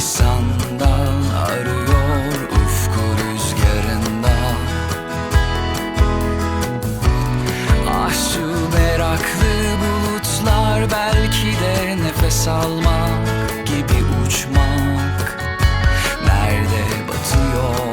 bir sandal arıyor ufku rüzgarında. Ah şu meraklı bulutlar belki de nefes almak gibi uçmak. Nerede batıyor